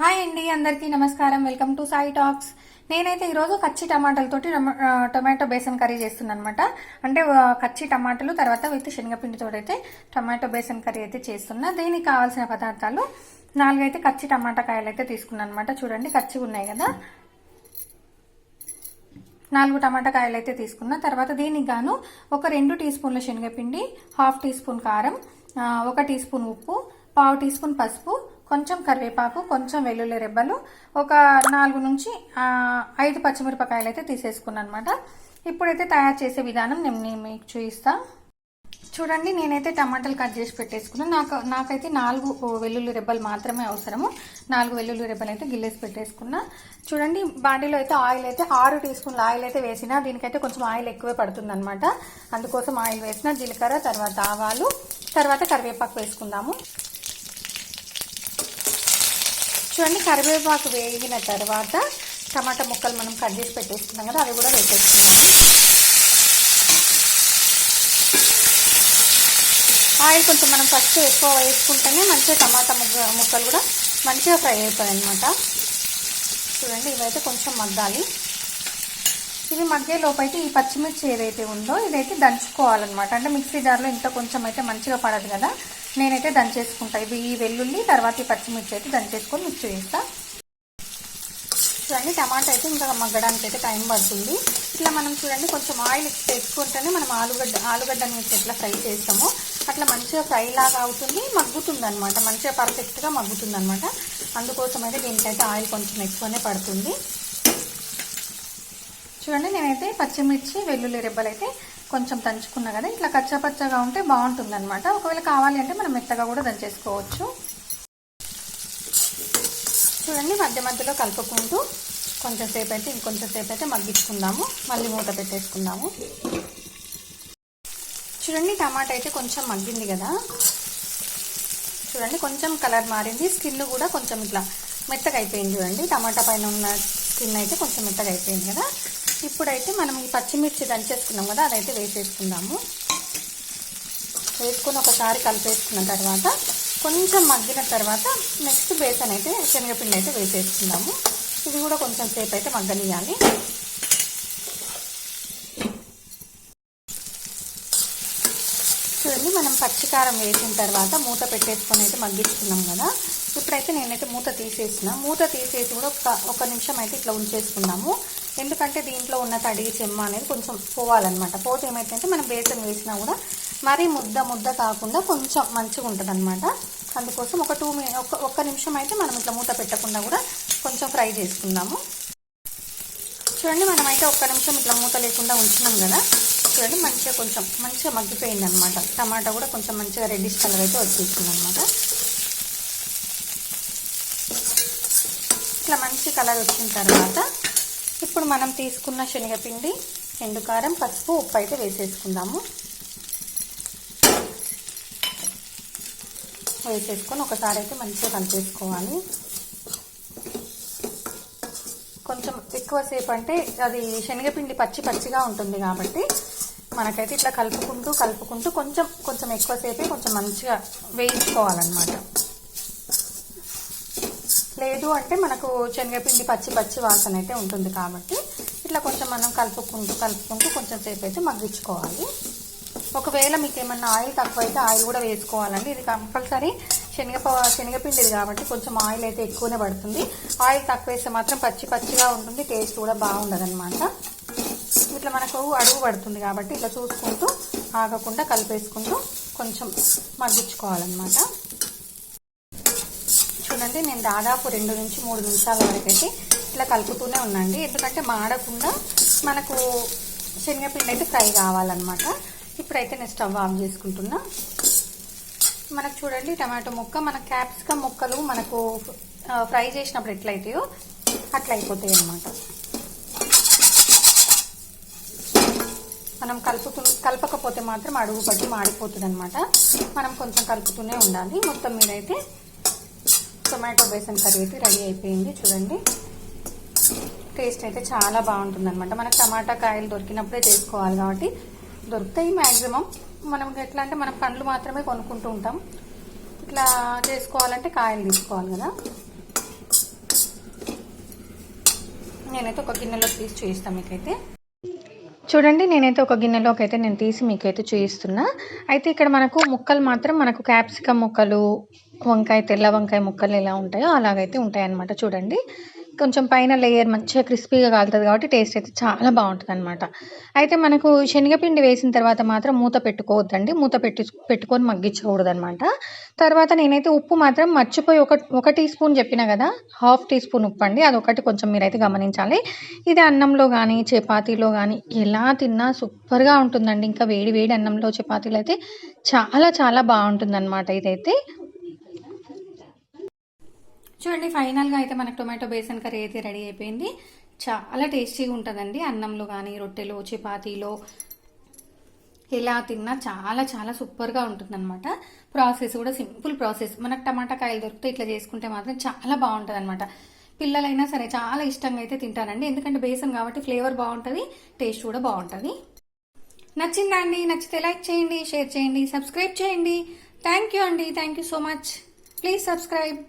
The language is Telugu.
హాయ్ అండి అందరికీ నమస్కారం. Welcome to Sai talks. నేనైతే ఈరోజు కచ్చి టమాటాలతోటి టొమాటో బేసన్ కర్రీ చేస్తున్నాను అనమాట అంటే కచ్చి టమాటాలు తర్వాత విత్ శనగపిండితో అయితే టమాటో బేసన్ కర్రీ అయితే చేస్తున్నా. దీనికి కావాల్సిన పదార్థాలు నాలుగైతే కచ్చి టమాటా కాయలు అయితే తీసుకున్నాను అనమాట చూడండి కచ్చి ఉన్నాయి కదా. నాలుగు టమాటా కాయలు అయితే తీసుకున్నా. తర్వాత దీనికి గాను ఒక రెండు టీ స్పూన్ల శనగపిండి హాఫ్ టీ స్పూన్ కారం ఒక టీ స్పూన్ ఉప్పు పావు టీ స్పూన్ పసుపు కొంచెం కరివేపాకు కొంచెం వెల్లుల్లి రెబ్బలు ఒక నాలుగు నుంచి ఐదు పచ్చిమిరపకాయలు అయితే తీసేసుకున్నాను అనమాట ఇప్పుడైతే తయారు చేసే విధానం నేను మీకు చూపిస్తా చూడండి నేనైతే టమాటాలు కట్ చేసి పెట్టేసుకున్నాను నాకు నాకైతే నాలుగు వెల్లుల్లి రెబ్బలు మాత్రమే అవసరము. నాలుగు వెల్లుల్లి రెబ్బలు అయితే గిల్లేసి పెట్టేసుకున్నా. చూడండి బాడీలో అయితే ఆయిల్ అయితే ఆరు టీ స్పూన్ల ఆయిల్ అయితే వేసిన దీనికైతే కొంచెం ఆయిల్ ఎక్కువే పడుతుంది అనమాట అందుకోసం ఆయిల్ వేసిన జీలకర్ర తర్వాత ఆవాలు తర్వాత కరివేపాకు వేసుకుందాము. చూడండి కరివేపాకు వేగిన తర్వాత టమాటా ముక్కలు మనం కట్ చేసి పెట్టేసుకున్నాం కదా అవి కూడా వేసేసుకుందాం. ఆయిల్ కొంచెం మనం ఫస్ట్ ఎక్కువ వేసుకుంటేనే మంచిగా టమాటా ముగ్గ ముక్కలు కూడా మంచిగా ఫ్రై అయిపోయాయి అనమాట చూడండి ఇవైతే కొంచెం మగ్గాలి. ఇది మగ్గే లోపైతే ఈ పచ్చిమిర్చి ఏదైతే ఉందో ఇదైతే దంచుకోవాలన్నమాట. అంటే మిక్సీ జార్లో ఇంత కొంచెం అయితే మంచిగా పడదు కదా. నేనైతే దంచేసుకుంటా ఇవి ఈ వెల్లుల్లి తర్వాత ఈ పచ్చిమిర్చి అయితే దంచేసుకొని మిక్స్ చేస్తా. చూడండి టమాటా అయితే ఇంకా మగ్గడానికి అయితే టైం పడుతుంది. ఇట్లా మనం చూడండి కొంచెం ఆయిల్ తెచ్చుకుంటేనే మనం ఆలుగడ్డ ఆలుగడ్డ వేసి ఎట్లా ఫ్రై చేస్తామో అట్లా మంచిగా ఫ్రై లాగా అవుతుంది మగ్గుతుంది అనమాట మంచిగా పర్ఫెక్ట్గా మగ్గుతుంది అనమాట అందుకోసం అయితే దీనికైతే ఆయిల్ కొంచెం ఎక్కువనే పడుతుంది. చూడండి నేనైతే పచ్చిమిర్చి వెల్లుల్లి రెబ్బలు అయితే కొంచెం దంచుకున్నా కదా ఇట్లా కచ్చాపచ్చగా ఉంటే బాగుంటుంది అనమాట ఒకవేళ కావాలి అంటే మనం మెత్తగా కూడా దంచేసుకోవచ్చు. చూడండి మధ్య మధ్యలో కలుపుకుంటూ కొంచెం సేపు అయితే ఇంకొంచెం సేపు అయితే మగ్గించుకుందాము. మళ్ళీ మూత పెట్టేసుకుందాము. చూడండి టమాటా అయితే కొంచెం మగ్గింది కదా. చూడండి కొంచెం కలర్ మారింది. స్కిన్ కూడా కొంచెం ఇట్లా మెత్తగా అయిపోయింది చూడండి. టమాటా పైన ఉన్న స్కిన్ అయితే కొంచెం మెత్తగా అయిపోయింది కదా. ఇప్పుడైతే మనం ఈ పచ్చిమిర్చి దంచేసుకున్నాం కదా అదైతే వేసేసుకుందాము. వేసుకొని ఒకసారి కలిపేసుకున్న తర్వాత కొంచెం మగ్గిన తర్వాత నెక్స్ట్ బేసన్ అయితే శనగపిండి అయితే వేసేసుకుందాము. ఇది కూడా కొంచెం సేపు అయితే మగ్గనియాలి చూడండి మనం పచ్చికారం వేసిన తర్వాత మూత పెట్టేసుకొని అయితే మగ్గించుకున్నాం కదా. ఇప్పుడైతే నేనైతే మూత తీసేసిన. మూత తీసేసి కూడా ఒక ఒక నిమిషం అయితే ఇట్లా ఉంచేసుకున్నాము. ఎందుకంటే దీంట్లో ఉన్న తడి చెమ్మ అనేది కొంచెం పోవాలన్నమాట. పోతే ఏమైతే మనం బేసన్ వేసినా కూడా మరీ ముద్ద ముద్ద కాకుండా కొంచెం మంచిగా ఉంటుంది అనమాట అందుకోసం ఒక టూ మినిట్ ఒక ఒక్క నిమిషం అయితే మనం ఇట్లా మూత పెట్టకుండా కూడా కొంచెం ఫ్రై చేసుకుందాము. చూడండి మనమైతే ఒక్క నిమిషం ఇట్లా మూత లేకుండా ఉంచినాం కదా. చూడండి మంచిగా కొంచెం మంచిగా మగ్గిపోయింది అనమాట టమాటా కూడా కొంచెం మంచిగా రెడ్డిష్ కలర్ అయితే వచ్చేసింది అనమాట ఇట్లా మంచి కలర్ వచ్చిన తర్వాత ఇప్పుడు మనం తీసుకున్న శనగపిండి ఎండుకారం పసుపు ఉప్పు అయితే వేసేసుకుందాము. వేసేసుకొని ఒకసారి అయితే మంచిగా కలిపేసుకోవాలి. కొంచెం ఎక్కువసేపు అంటే అది శనగపిండి పచ్చి పచ్చిగా ఉంటుంది కాబట్టి మనకైతే ఇట్లా కలుపుకుంటూ కలుపుకుంటూ కొంచెం కొంచెం ఎక్కువసేపే కొంచెం మంచిగా వేయించుకోవాలన్నమాట. లేదు అంటే మనకు శనగపిండి పచ్చి పచ్చి వాసన అయితే ఉంటుంది కాబట్టి ఇట్లా కొంచెం మనం కలుపుకుంటూ కలుపుకుంటూ కొంచెం సేపు అయితే మగ్గించుకోవాలి. ఒకవేళ మీకు ఏమన్నా ఆయిల్ తక్కువ అయితే ఆయిల్ కూడా వేసుకోవాలండి. ఇది కంపల్సరీ శనగ శనగపిండిది కాబట్టి కొంచెం ఆయిల్ అయితే ఎక్కువనే పడుతుంది. ఆయిల్ తక్కువ వేస్తే మాత్రం పచ్చి పచ్చిగా ఉంటుంది టేస్ట్ కూడా బాగుండదు అనమాట ఇట్లా మనకు అడుగు పడుతుంది కాబట్టి ఇట్లా చూసుకుంటూ ఆగకుండా కలిపేసుకుంటూ కొంచెం మగ్గించుకోవాలన్నమాట. చూడండి నేను దాదాపు రెండు నుంచి మూడు నిమిషాల వరకు అయితే ఇట్లా కలుపుతూనే ఉన్నాండి ఎందుకంటే మాడకుండా మనకు శనగపిండి అయితే ఫ్రై కావాలన్నమాట. ఇప్పుడైతే నేను స్టవ్ ఆఫ్ చేసుకుంటున్నా. మనకు చూడండి టమాటో ముక్క మన క్యాప్సికమ్ ముక్కలు మనకు ఫ్రై చేసినప్పుడు ఎట్లయితాయో అట్లా అయిపోతాయి అన్నమాట మనం కలుపుతు కలపకపోతే మాత్రం అడుగు పట్టి మాడిపోతుంది అనమాట మనం కొంచెం కలుపుతూనే ఉండాలి. మొత్తం మీద అయితే టొమాటో బేసన్ కర్రీ అయితే రెడీ అయిపోయింది. చూడండి. టేస్ట్ అయితే చాలా బాగుంటుంది అనమాట మనకు టమాటా కాయలు దొరికినప్పుడే చేసుకోవాలి కాబట్టి దొరుకుతాయి మ్యాక్సిమం మనం ఎట్లా అంటే మనం పండ్లు మాత్రమే కొనుక్కుంటూ ఉంటాం. ఇట్లా చేసుకోవాలంటే కాయలు తీసుకోవాలి కదా. నేనైతే ఒక గిన్నెలోకి తీసి చూపిస్తాను మీకైతే. చూడండి నేనైతే ఒక గిన్నెలోకి అయితే నేను తీసి మీకైతే చూపిస్తున్నా. అయితే ఇక్కడ మనకు ముక్కలు మాత్రం మనకు క్యాప్సికమ్ ముక్కలు వంకాయ తెల్ల వంకాయ ముక్కలు ఎలా ఉంటాయో అలాగైతే ఉంటాయన్నమాట చూడండి. కొంచెం పైన లేయర్ మంచిగా క్రిస్పీగా కాలుతుంది కాబట్టి టేస్ట్ అయితే చాలా బాగుంటుంది అనమాట అయితే మనకు శనగపిండి వేసిన తర్వాత మాత్రం మూత పెట్టుకోవద్దండి. మూత పెట్టి పెట్టుకొని మగ్గించకూడదనమాట తర్వాత నేనైతే ఉప్పు మాత్రం మర్చిపోయి ఒక ఒక టీ స్పూన్ చెప్పిన కదా హాఫ్ టీ స్పూన్ ఉప్పు అండి. అదొకటి కొంచెం మీరైతే గమనించాలి. ఇది అన్నంలో కానీ చపాతీలో కానీ ఎలా తిన్నా సూపర్గా ఉంటుందండి. ఇంకా వేడి వేడి అన్నంలో చపాతీలు అయితే చాలా చాలా బాగుంటుంది అనమాట ఇదైతే. చూడండి ఫైనల్గా అయితే మనకు టొమాటో బేసన్ కర్రీ అయితే రెడీ అయిపోయింది. చాలా టేస్టీగా ఉంటుందండి. అన్నంలో కానీ రొట్టెలో చపాతీలో ఎలా తిన్నా చాలా చాలా సూపర్గా ఉంటుందన్నమాట. ప్రాసెస్ కూడా సింపుల్ ప్రాసెస్. మనకు టమాటా కాయలు దొరికితే ఇట్లా చేసుకుంటే మాత్రం చాలా బాగుంటుంది అనమాట పిల్లలైనా సరే చాలా ఇష్టంగా అయితే తింటారండి. ఎందుకంటే బేసన్ కాబట్టి ఫ్లేవర్ బాగుంటుంది టేస్ట్ కూడా బాగుంటుంది. నచ్చిందా అండి నచ్చితే లైక్ చేయండి షేర్ చేయండి సబ్స్క్రైబ్ చేయండి. థ్యాంక్ యూ అండి. Thank you so much. Please subscribe.